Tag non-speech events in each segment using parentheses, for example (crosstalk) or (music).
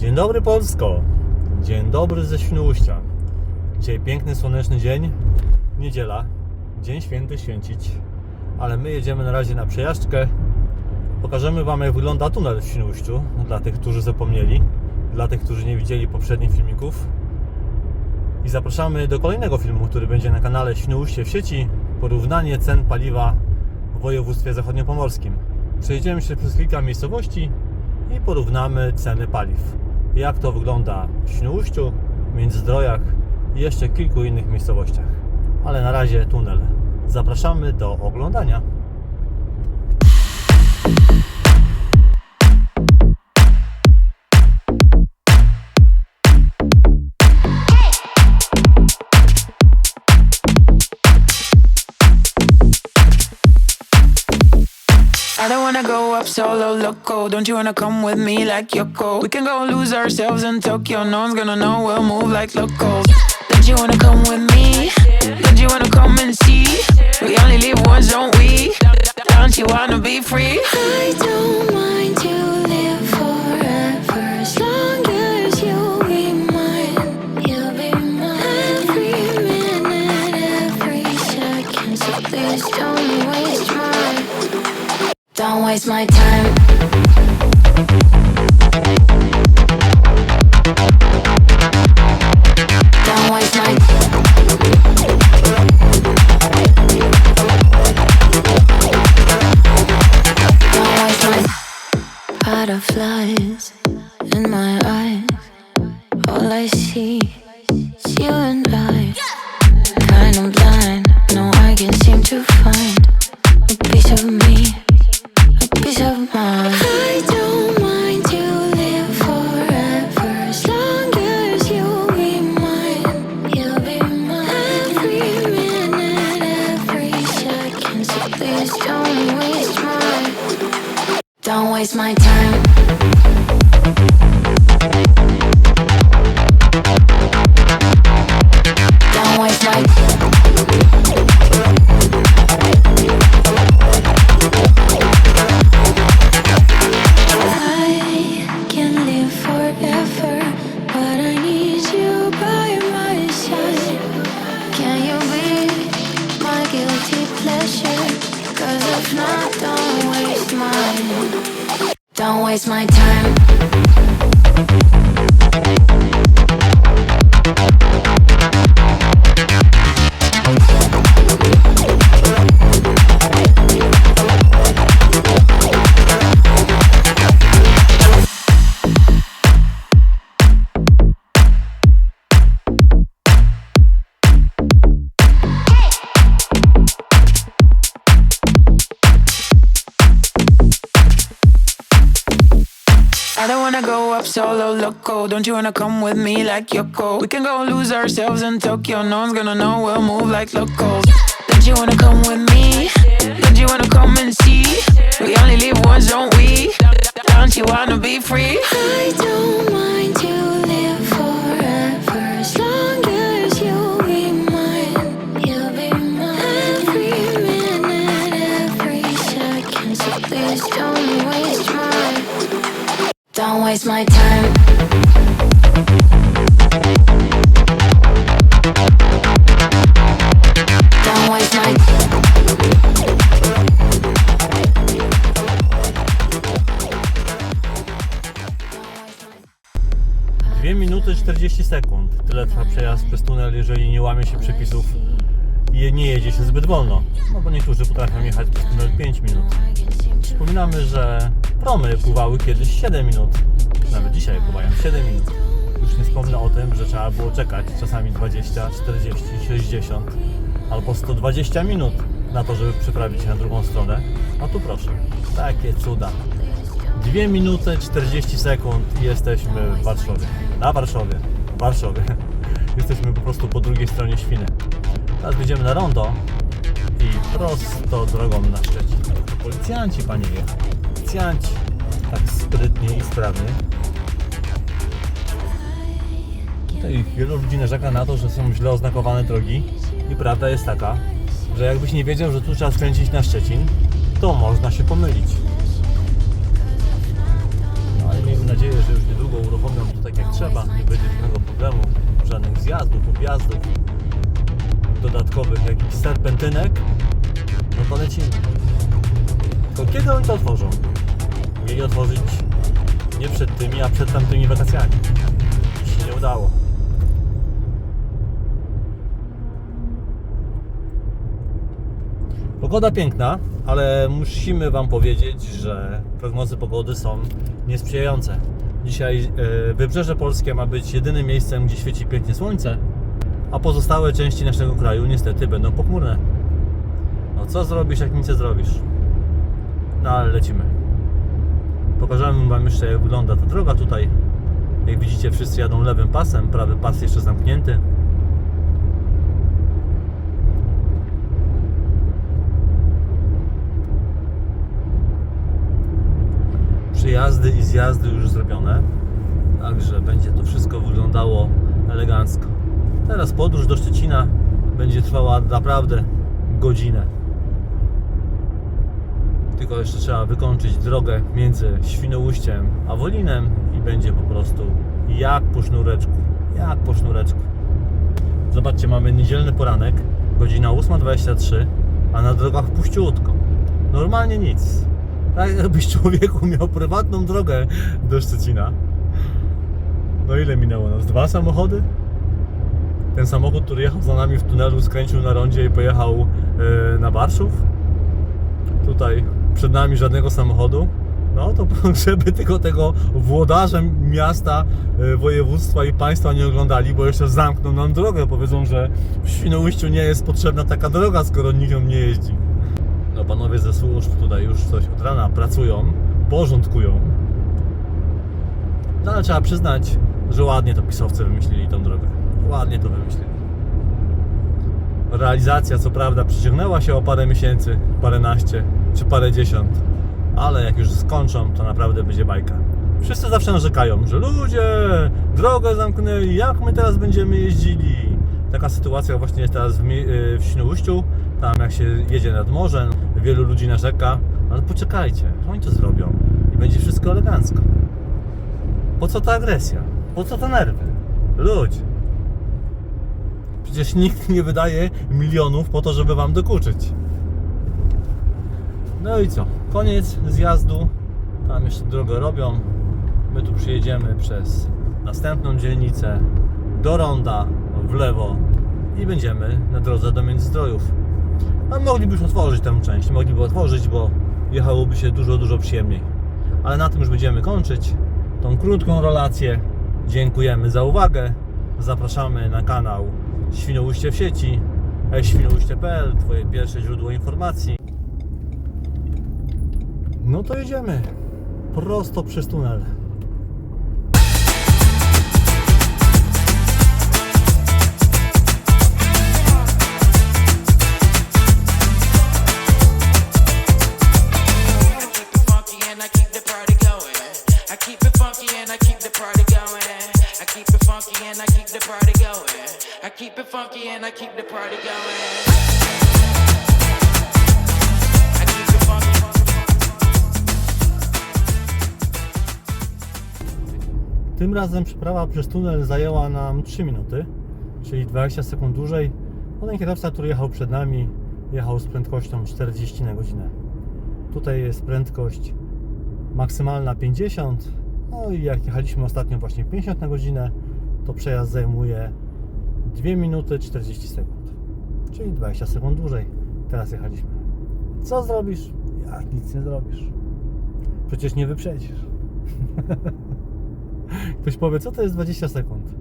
Dzień dobry Polsko. Dzień dobry ze Świnoujścia. Dzisiaj piękny, słoneczny dzień. Niedziela. Dzień święty święcić. Ale my jedziemy na razie na przejażdżkę. Pokażemy Wam jak wygląda tunel w Świnoujściu. Dla tych, którzy zapomnieli. Dla tych, którzy nie widzieli poprzednich filmików. I zapraszamy do kolejnego filmu, który będzie na kanale Świnoujście w sieci. Porównanie cen paliwa w województwie zachodniopomorskim. Przejedziemy się przez kilka miejscowości i porównamy ceny paliw. Jak to wygląda w Świnoujściu, Międzyzdrojach i jeszcze kilku innych miejscowościach. Ale na razie tunel. Zapraszamy do oglądania. I don't wanna go up solo loco. Don't you wanna come with me like Yoko? We can go lose ourselves in Tokyo. No one's gonna know we'll move like locals. Don't you wanna come with me? Don't you wanna come and see? We only live once, don't we? Don't you wanna be free? I don't mind Butterflies in my eyes. All I see Don't waste my time. Waste my time. Wanna go up solo loco. Don't you wanna come with me like Yoko? We can go lose ourselves in Tokyo. No one's gonna know we'll move like locals. Don't you wanna come with me? Don't you wanna come and see? We only live once, don't we? Don't you wanna be free? I don't mind Don't waste my time. Don't waste my. 2 minuty 40 sekund. Tyle trwa przejazd przez tunel, jeżeli nie łamie się przepisów nie jedzie się zbyt wolno. No bo niektórzy potrafią jechać przez tunel 5 minut. Przypominamy, że promy pływały kiedyś 7 minut. Nawet dzisiaj pływają 7 minut. Już nie wspomnę o tym, że trzeba było czekać czasami 20, 40, 60 albo 120 minut na to, żeby przeprawić się na drugą stronę. A tu proszę, takie cuda. 2 minuty 40 sekund i jesteśmy w Warszawie. Na Warszawie. W Warszawie. (laughs) Jesteśmy po prostu po drugiej stronie Świny. Teraz będziemy na rondo i prosto drogą na Szczecin. Policjanci, panie jechali. Policjanci. Tak sprytnie i sprawnie. Tutaj wielu ludzi narzeka na to, że są źle oznakowane drogi. I prawda jest taka, że jakbyś nie wiedział, że tu trzeba skręcić na Szczecin, to można się pomylić. No ale miejmy nadzieję, że już niedługo uruchomią to tak jak trzeba. Nie będzie żadnego problemu, żadnych zjazdów, objazdów dodatkowych jakichś serpentynek, no to lecimy. Tylko kiedy oni to otworzą? Mieli otworzyć nie przed tymi, a przed tamtymi wakacjami. I się nie udało. Pogoda piękna, ale musimy Wam powiedzieć, że prognozy pogody są niesprzyjające. Dzisiaj e, wybrzeże polskie ma być jedynym miejscem, gdzie świeci pięknie słońce, a pozostałe części naszego kraju niestety będą pochmurne. No co zrobisz, jak nic nie zrobisz? No ale lecimy. Pokażemy Wam jeszcze, jak wygląda ta droga tutaj. Jak widzicie, wszyscy jadą lewym pasem, prawy pas jeszcze zamknięty. Przyjazdy i zjazdy już zrobione. Także będzie to wszystko wyglądało elegancko. Teraz podróż do Szczecina będzie trwała naprawdę godzinę. Tylko jeszcze trzeba wykończyć drogę między Świnoujściem a Wolinem i będzie po prostu jak po sznureczku. Jak po sznureczku. Zobaczcie, mamy niedzielny poranek, godzina 8.23, a na drogach puściutko. Normalnie nic. Tak jakbyś człowieku miał prywatną drogę do Szczecina. No ile minęło nas? Dwa samochody? Ten samochód, który jechał za nami w tunelu, skręcił na rondzie i pojechał e, na Warszów. Tutaj przed nami żadnego samochodu. No to (laughs) żeby tylko tego włodarze miasta, e, województwa i państwa nie oglądali, bo jeszcze zamkną nam drogę. Powiedzą, że w Świnoujściu nie jest potrzebna taka droga, skoro nikt ją nie jeździ. No panowie ze służb tutaj już coś od rana pracują, porządkują. No ale trzeba przyznać, że ładnie to pisowcy wymyślili tą drogę. Ładnie to wymyślili. Realizacja co prawda przyciągnęła się o parę miesięcy, paręnaście czy parę dziesiąt, ale jak już skończą, to naprawdę będzie bajka. Wszyscy zawsze narzekają, że ludzie, drogę zamknęli, jak my teraz będziemy jeździli? Taka sytuacja właśnie jest teraz w, y, w Świnoujściu, tam jak się jedzie nad morzem, wielu ludzi narzeka, ale poczekajcie, oni to zrobią i będzie wszystko elegancko. Po co ta agresja? Po co te nerwy? Ludzie. Przecież nikt nie wydaje milionów po to, żeby wam dokuczyć. No i co? Koniec zjazdu. Tam jeszcze drogę robią. My tu przyjedziemy przez następną dzielnicę do ronda w lewo i będziemy na drodze do Międzyzdrojów. A mogliby już otworzyć tę część, mogliby otworzyć, bo jechałoby się dużo, dużo przyjemniej. Ale na tym już będziemy kończyć tą krótką relację. Dziękujemy za uwagę. Zapraszamy na kanał Świnoujście w sieci, e, świnoujście.pl, Twoje pierwsze źródło informacji. No to jedziemy. Prosto przez tunel. Funky and I keep the party going. Tym razem przeprawa przez tunel zajęła nam 3 minuty, czyli 20 sekund dłużej. Ten kierowca, który jechał przed nami, jechał z prędkością 40 na godzinę. Tutaj jest prędkość maksymalna 50. No i jak jechaliśmy ostatnio właśnie 50 na godzinę, to przejazd zajmuje 2 minuty 40 sekund, czyli 20 sekund dłużej. Teraz jechaliśmy. Co zrobisz? Jak nic nie zrobisz. Przecież nie wyprzedzisz. (laughs) Ktoś powie, co to jest 20 sekund?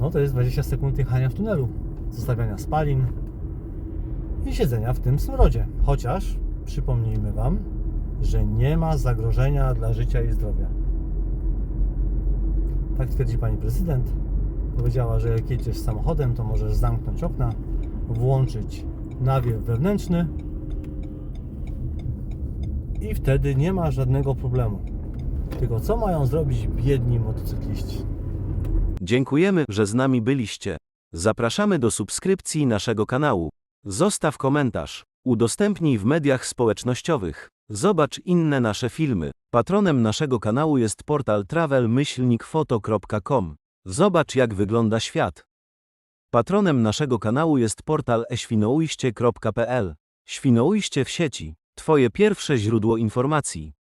No to jest 20 sekund jechania w tunelu, zostawiania spalin i siedzenia w tym smrodzie. Chociaż przypomnijmy Wam, że nie ma zagrożenia dla życia i zdrowia. Tak twierdzi pani prezydent. Powiedziała, że jak jedziesz samochodem, to możesz zamknąć okna, włączyć nawiew wewnętrzny i wtedy nie ma żadnego problemu. Tylko co mają zrobić biedni motocykliści? Dziękujemy, że z nami byliście. Zapraszamy do subskrypcji naszego kanału. Zostaw komentarz. Udostępnij w mediach społecznościowych. Zobacz inne nasze filmy. Patronem naszego kanału jest portal travel-foto.com. Zobacz jak wygląda świat. Patronem naszego kanału jest portal eświnoujście.pl. Świnoujście w sieci. Twoje pierwsze źródło informacji.